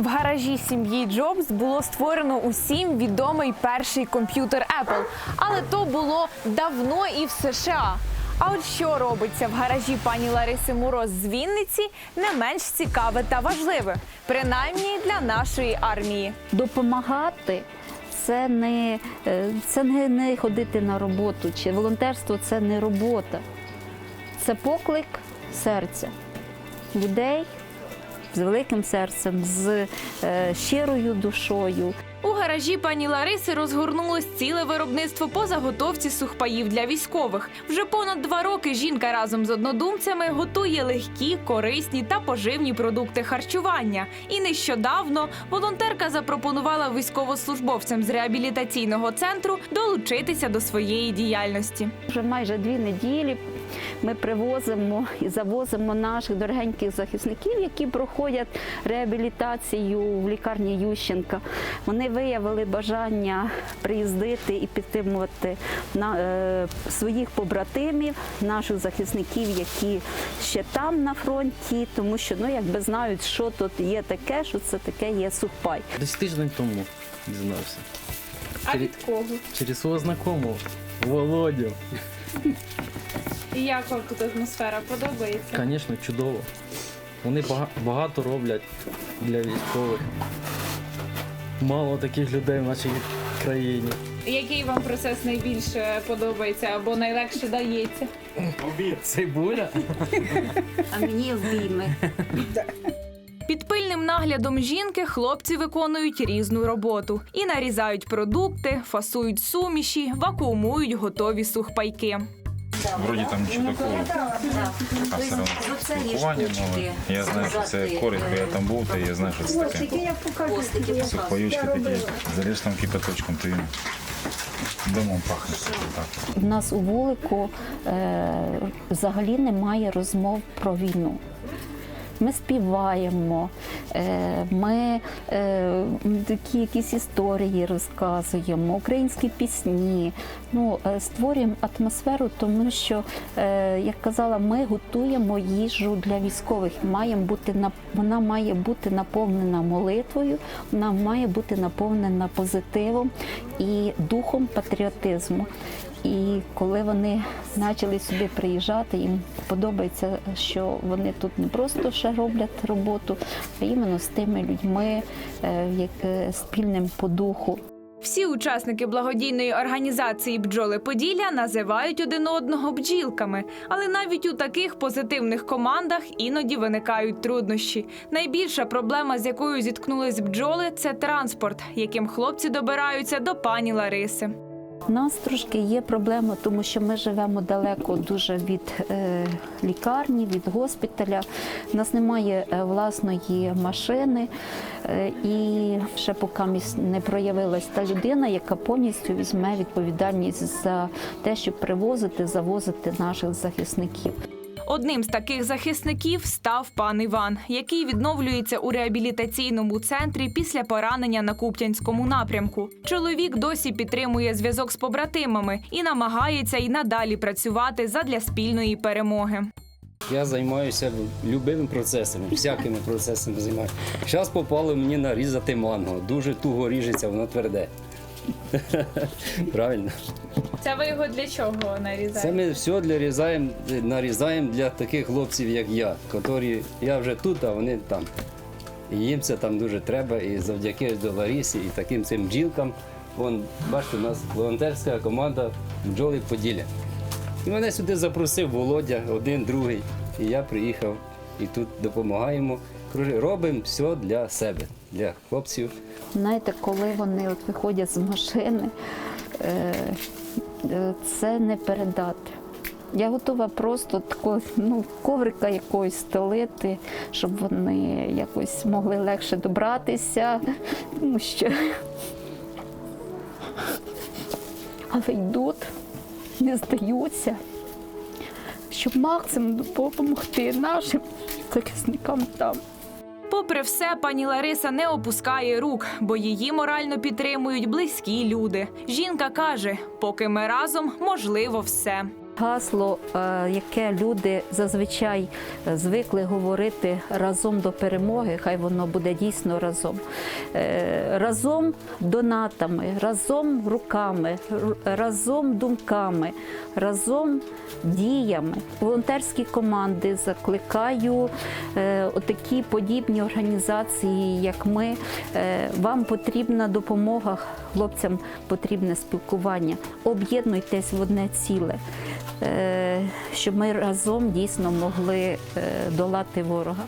В гаражі сім'ї Джобс було створено усім відомий перший комп'ютер Apple. Але то було давно і в США. А от що робиться в гаражі пані Лариси Мороз з Вінниці, не менш цікаве та важливе, принаймні для нашої армії. допомагати. Це не, е, це не, не ходити на роботу, чи волонтерство це не робота, це поклик серця людей з великим серцем, з е, щирою душою. Гаражі пані Лариси розгорнулось ціле виробництво по заготовці сухпаїв для військових. Вже понад два роки жінка разом з однодумцями готує легкі, корисні та поживні продукти харчування. І нещодавно волонтерка запропонувала військовослужбовцям з реабілітаційного центру долучитися до своєї діяльності. Вже майже дві неділі ми привозимо і завозимо наших дорогеньких захисників, які проходять реабілітацію в лікарні Ющенка. Вони виявили бажання приїздити і підтримувати на, е, своїх побратимів, наших захисників, які ще там на фронті, тому що ну якби знають, що тут є таке, що це таке є сухпай. Десь тиждень тому дізнався. А від кого? Через свого знакомого Володю. І як вам тут атмосфера подобається? Звісно, чудово. Вони багато роблять для військових. Мало таких людей в нашій країні. Який вам процес найбільше подобається або найлегше дається? Цибуля? А мені обійми. Під пильним наглядом жінки хлопці виконують різну роботу і нарізають продукти, фасують суміші, вакуумують готові сухпайки. Вроді там нічого такого, а все одно спілкування мови. Я знаю, що це користь, бо я там був, то я знаю, що це таке. Сухпаючки такі, залиш там кипяточком, то він домом пахне. Так. У нас у вулику е, взагалі немає розмов про війну. Ми співаємо, е, ми е, такі якісь історії розказуємо, українські пісні. Ну, е, створюємо атмосферу, тому що, як казала, ми готуємо їжу для військових. Маємо бути на вона має бути наповнена молитвою, вона має бути наповнена позитивом і духом патріотизму. І коли вони почали сюди приїжджати, їм подобається, що вони тут не просто ще роблять роботу, а іменно з тими людьми, е, як е, спільним по духу. Всі учасники благодійної організації Бджоли Поділля називають один одного бджілками, але навіть у таких позитивних командах іноді виникають труднощі. Найбільша проблема, з якою зіткнулись бджоли, це транспорт, яким хлопці добираються до пані Лариси. У нас трошки є проблема, тому що ми живемо далеко дуже від е, лікарні, від госпіталя. У нас немає е, власної машини, е, і ще поки не проявилась та людина, яка повністю візьме відповідальність за те, щоб привозити, завозити наших захисників. Одним з таких захисників став пан Іван, який відновлюється у реабілітаційному центрі після поранення на Куп'янському напрямку. Чоловік досі підтримує зв'язок з побратимами і намагається й надалі працювати задля спільної перемоги. Я займаюся любими процесами, всякими процесами займаюся. Зараз попало мені нарізати манго. Дуже туго ріжеться, воно тверде. Правильно. Це ви його для чого нарізаєте? Це ми все для різаємо, нарізаємо для таких хлопців, як я, які я вже тут, а вони там. І їм це там дуже треба. І завдяки до Ларісі і таким цим бджілкам. Вон, бачите, у нас волонтерська команда бджоли Поділля. І мене сюди запросив Володя, один, другий. І я приїхав і тут допомагаємо. Робимо все для себе, для хлопців. Знаєте, коли вони от виходять з машини, е, це не передати. Я готова просто такого ну, коврика якогось стелити, щоб вони якось могли легше добратися, тому що але йдуть, не здаються, щоб максимум допомогти нашим захисникам там. Попри все, пані Лариса не опускає рук, бо її морально підтримують близькі люди. Жінка каже: поки ми разом, можливо, все. Гасло, е, яке люди зазвичай е, звикли говорити разом до перемоги, хай воно буде дійсно разом. Е, Разом донатами, разом руками, разом думками, разом діями. Волонтерські команди закликаю отакі подібні організації, як ми. Вам потрібна допомога, хлопцям потрібне спілкування. Об'єднуйтесь в одне ціле, щоб ми разом дійсно могли е, долати ворога.